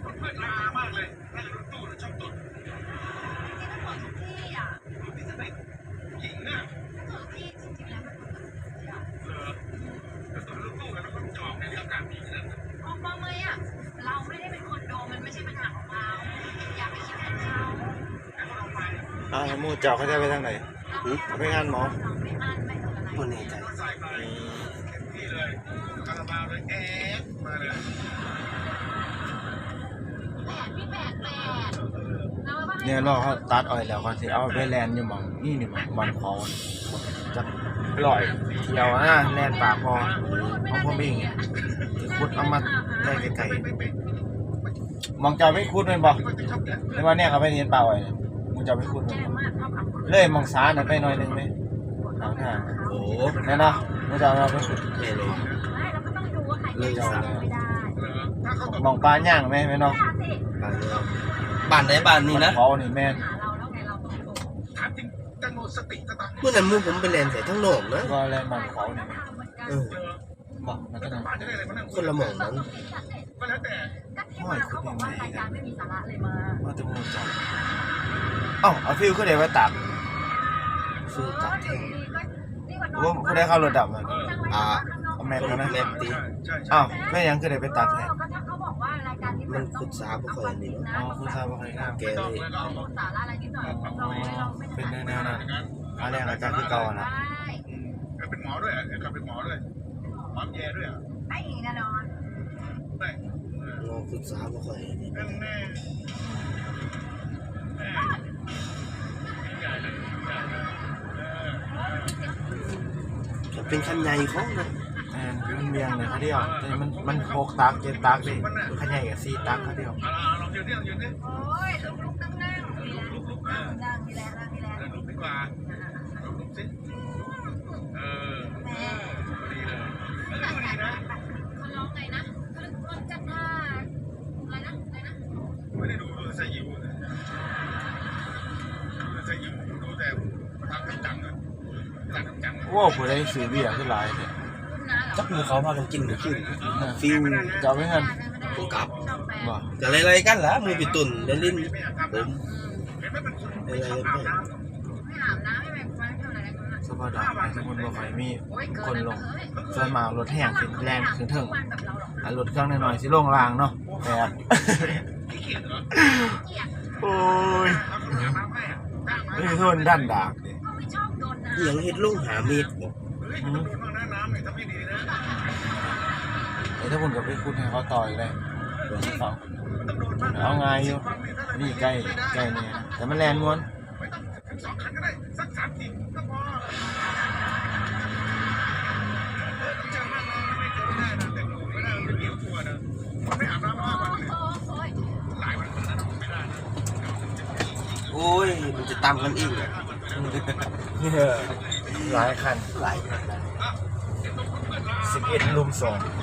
เพื่อนลามากเลยนั่งรถตู้แล้วชอบตดจริงๆมันตรวจทุกที่อะพี่จะไปหญิงน่ะตรวจทุกที่จริงๆแล้วมันตรวจทุกที่อะเหรอแล้วตดรถตู้กันแล้วก็จองในเรื่องการบินนั่นออกมาไหมอะเราไม่ได้เป็นคนโดนมันไม่ใช่ปัญหาของเราอย่าไปคิดแทนเขาแล้วก็ลงไปอ่าหมู่เจ้าเขาจะไปทางไหนเอาไปงานหมอเราไม่อั้นไม่เป็นอะไรคนแน่ใจก็ใส่ไปเต็มที่เลยคาราบาวเลยแอ๊ดมาเลย เนี่ยรอเขาตัดอ้อยแล้วเขาสิเอาไปแลนอยู่หมองนี่นี่หมองบอนเขาจะลอยเที่ยวนะแลนป่าพอของผมเองเนี่ยสิขุดเอามาได้ไกลๆมองจ้าไปขุดแม่นบ่ก็จะชอบแกะในวันเนี้ยเขาไปเห็นป่าอ้อยมึงจ้าไม่แจ้นงบ่มากเท่ากับเลยมองซ้ายหน่ะไปหน่อยนึงไหมทางทางโอ้โหแน่เนาะมึงจ้าเอาไปขุดแน่เลยเราก็ต้องดูว่าใครจะมองปลาย่างไหมแม่เนาะ บ้านเราบ้านไหนบ้านนี้นะเขานี่แม่นหาเราแล้วไงเราต้องโดนถามจริงแตงโมสติสตังค์เมื่อนั้นหมูผมไปแลนใส่ทั้งโลกนะก็แลนมองเขานี่ทำเหมือนกันเออเจอบอกมันก็นั่นป้าจะได้อะไรมานั่งคนละหม่องนั้นก็แล้วแต่ก็ที่มาเขาบอกว่ารายการไม่มีสาระเลยมาว่าจะมูจับเอ้าเอาฟิวขึ้นเดี๋ยวไปตัดซื้อตัดแท่งว่าเขาได้เข้ารถดับมันอ่าเอาแม็กคนแล้วนะแม็กตีใช่ใช่อ้าวไม่ยังขึ้นเดี๋ยวไปตัดแทนารายการที่มันขุดสาบ่ค่อยอันนี้อ๋อคุณทราบว่าใครข้ามแกไม่ต้องเลยเลยเราบอกสาระอะไรนิดหน่อยเราไม่เราไม่เป็นได้แนวๆนั้นอันแรกอาจารย์คือเก่าอะนะอืมเออเป็นหมอด้วยอะเออเป็นหมอด้วยหมอแย่ด้วยอะไอ้แน่นอนได้เอองอขุดสาบ่ค่อยอันนี้แน่แน่แน่ใหญ่เลยใหญ่เลยเออจะเป็นคันใหญ่ของนะแอน มันเบียงเลยเขาเดียวแต่มันมันหกตักเจ็ดตักดิขยายกับสี่ตักเขาเดียวโอ้ยลุกลุกนั่งนั่งดีแล้วลุกตั้งนั่งดีแล้วนั่งดีแล้วเดินลุกดีกว่าลุกสิเออดีเลยดีนะเขาร้องไงนะเขาจัดท่าอะไรนะอะไรนะไม่ได้ดูดูใส่ยิวดูใส่ยิวดูแต่ทำจังๆอะทำจังๆอะว้าวผู้ใดซื้อเบียร์ขึ้นหลายเนี่ย มือเขาพากันกินหรือขึ้นฟิวจะเอาไปเงินผมกลับบ่จะอะไรๆกันล่ะมือปิตุนเดนลินไม่อยากทำผมเห็นไหมเป็นคนอะไรไม่ชอบกันอาบแน่น้ำไม่อาบน้ำไม่แบบไม่ทำอะไรกันนะสปอร์ตดับไปสมมุติว่าใครมีโอ้ยคนลงส่วนมากรถแห้งขึ้นแรงขึ้นถึงวันแบบเราหรอกอะรถเครื่องหน่อยๆสิลงรางเนาะแต่ขี้เกียจเหรอเกลียดโอ้ยแล้วเขาอาบน้ำให้อะได้ไหมนี่โทนดันดากดิก็ไม่ชอบโดนน้อหยังเฮ็ดลุงหาเม็ดบอก เฮ้ยมันต้องโดนบ้างนะน้ำเนี่ยถ้าไม่ดีนะไอ้ถ้าคุณกับไปคุดให้เขาต่อยเลยเอามันต้องโดนบ้างเอาไงอยู่นี่ใกล้ใกล้เนี่ยนะแต่มันแลนม้วนไม่ต้องถึงสองคันก็ได้สักสามทีก็พอเจอหน้าน้องไม่เจอไม่ได้นะแต่งตัวไม่ได้มันเป็นเดี๋ยวกลัวนะมันไม่อาบน้ำห้าวันเลยำโอ้ยหลายวันคนนั้นไม่ได้นะโอ้ย มันจะตามกันเองอะหลายคัน 11ลุม2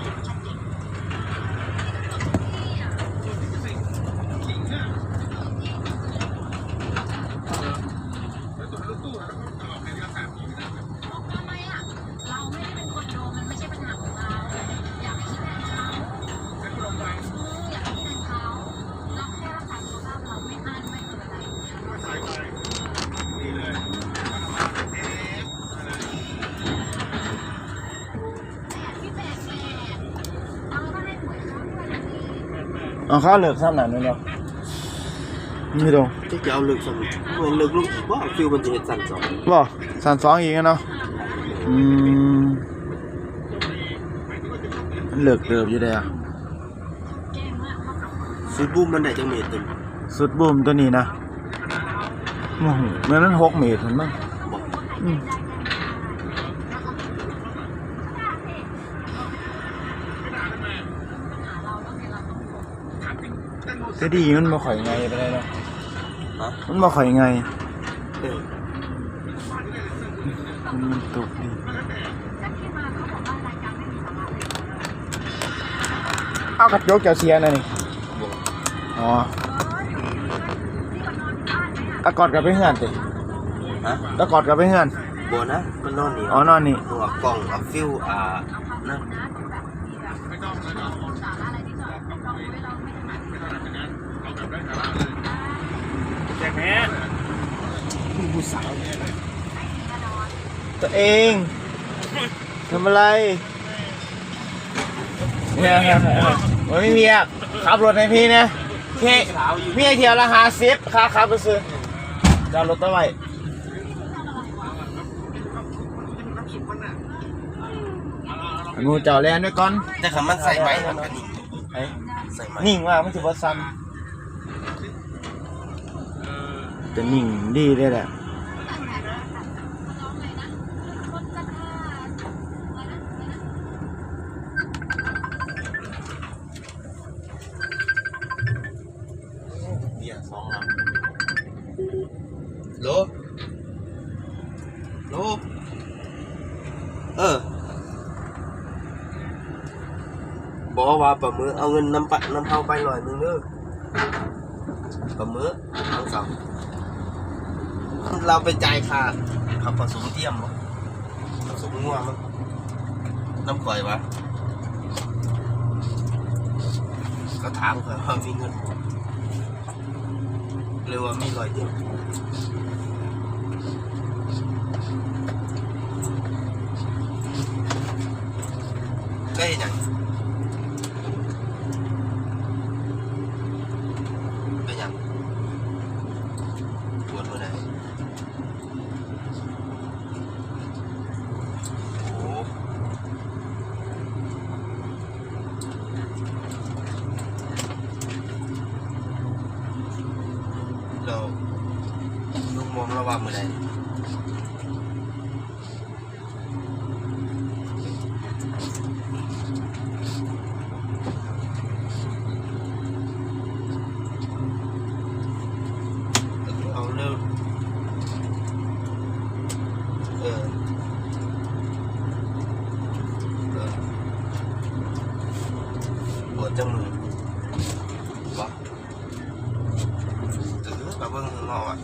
เอาข้าวเหลือกซ้ำหนันด้วยเนาะนี่ตรงที่จะเอาเลิกสมเหมือนเลิกลุงอีกว่าฟิวมันจะเฮ็ดสั่นสองบ่สันสองอีกแล้วเนาะอืมมันเหลือกเดิมอยู่เลยอะแกล้งมากเท่ากับซื้อบูมมันได้จังเม็ดตึมสุดบูมตัวนี้นะโอ้โหเมื่อนั้นหกเมตรเห็นมั้งบอกอืม แต่ดีมันบ่ข่อยไงไปเลยเนาะฮะมันบ่ข่อยไงเออมันมันตุกดีก็ที่มาเขาบอกว่ารายการไม่มีสาระเลยเอากระจกเจ้าเสียนะนี่บอกอ๋อที่ก็นอนที่บ้านไหมอะตะกอดกลับไปเฮือนติฮะตะกอดกลับไปเฮือนบ่นะมันนอนนี่อ๋อนอนนี่หัวกล่องเอาฟิวอ่าเอาความจริงนะแต่แบบมีแบบ ไม่ต้องไม่ต้อง สาระอะไรนิดหน่อยเราไม่เราไม่ถนัด หาร้านเลย แจกแหนผู้สาวตัวเองทำอะไรเนี่ยมันไม่มีอะขับรถให้พี่นะพี่พี่ให้เที่ยวละห้าสิบค่าขับไปซื้อจะเอารถตัวไว้น้ำซุปมันน่ะงูเจ้าแลนด้วยก่อน แต่คำมันใส่ไหมมันก็นิ่งไอ้ใส่ไหมนิ่งว่ามันจะบ่ซ้เออำ จะนิ่งดีเลยแหละเบียร์สองลำโลโลเออบอกว่าปลาหมือเอาเงินน้ำปะน้ำเผาไปหน่อยนึงเด้อปลาหมือทั้งสอง เราไปจ่ายค่าขับผสมเทียมบ่ผสมงัวมั้งน้ำข่อยวะก็ถามข่อยว่ามีเงินบ่เรียกว่ามีร้อยเดียว ได้ยังเป็นยังปวดหัวไหนโอ้เราลุงมองระวังมือไหน เอาเร็วเออเออปวดจังมือวะเออมาเบิ่งข้างนอกอะ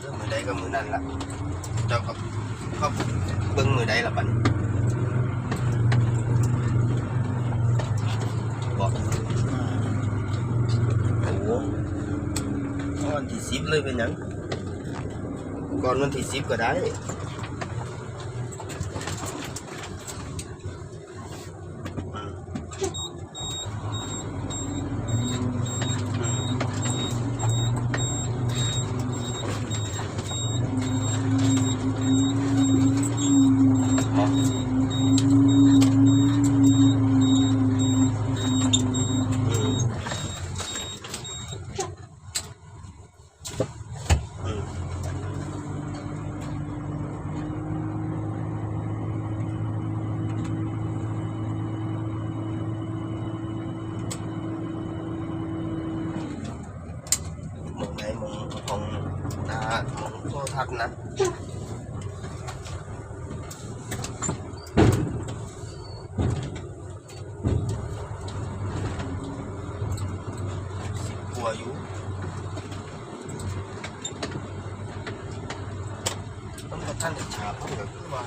เรื่องมือใดก็มือนั่นละเจ้ากับเขาเบิ่งมือใดละบัดนี้ บอกโอ้โหวันที่สิบเลยเป็นยังก่อนวันที่สิบก็ได้อืมอืมอ๋ออืมอืมมองไหนมองของ ตามองโทรทัศน์นะัวอยู่ต้องกับท่านจะฉาบต้องกับว่า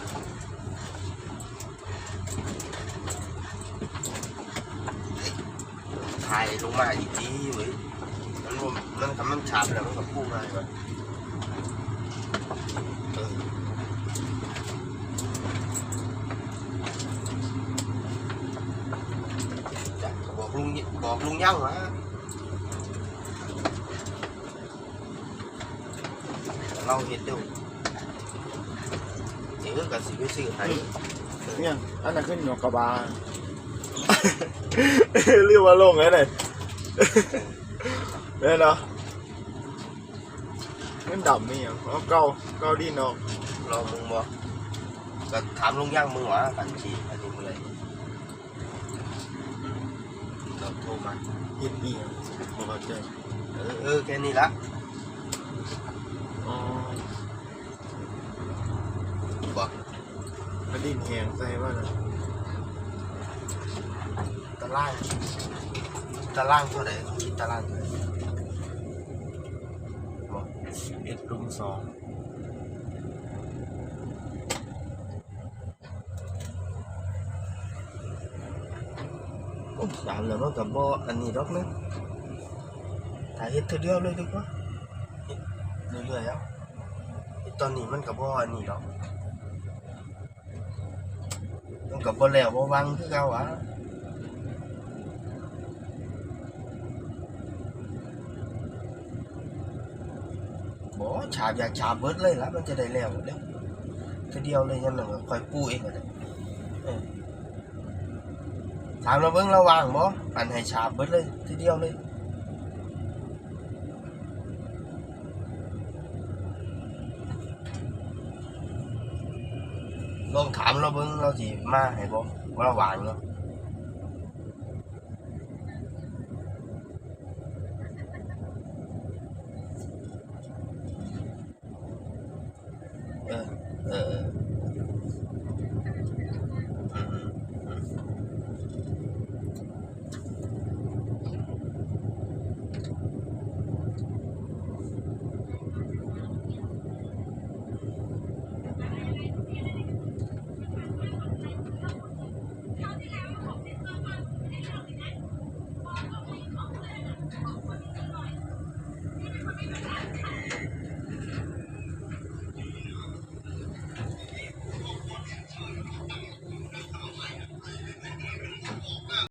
ถ่ายลงมาอีกทีเว้ยมันบ่มันทำมันฉาบแล้วมันก็พูดง่ายกว่าเออจ้ะบอกลุงย บอกลุงยั่งวะเราเห็นดูเดี๋ยวกับสิไปซื้อให้เนี่ยอันนั้นขึ้นอยู่กับบาเรียกว่าลงไงเลยเนี่ยเนาะมันดำนี่ยังเอาเกาเกาดินออกรอมึงบ่ก็ถามลุงย่างมึงวะกันชีอันนี้มึงเลย เราโทรมาเห็นอีกบอกว่าเจอเออเออแค่นี้ละอ๋อบอกกระดิ่งแหงใส่ว่านะตารางตารางเท่าไหร่คิดตารางเท่าไหร่บอกเอ็ดลุมสอง โอ้ยานแล้วมันก็บ่อันนี้ดอกนะถ้าเฮ็ดเทื่อเดียวเลยดีกว่าเฮ็ดเรื่อยๆเอาเฮ็ดตอนนี้มันก็บ่อันนี้ดอกมันก็บ่แล้วบ่วังคือเก่าอะบ่ฉาบอยากฉาบเบิดเลยล่ะมันจะได้แล้วเด้อเทื่อเดียวเลยยันหนึ่งคอยปูเองก็ได้อ ถามเราเบิ่งระว่างบ่อันให้ฉาบเบิดเลย ทีเดียวเลยลองถามเราเบิ่งเราสิมาให้บ่ว่าระว่างเนาะ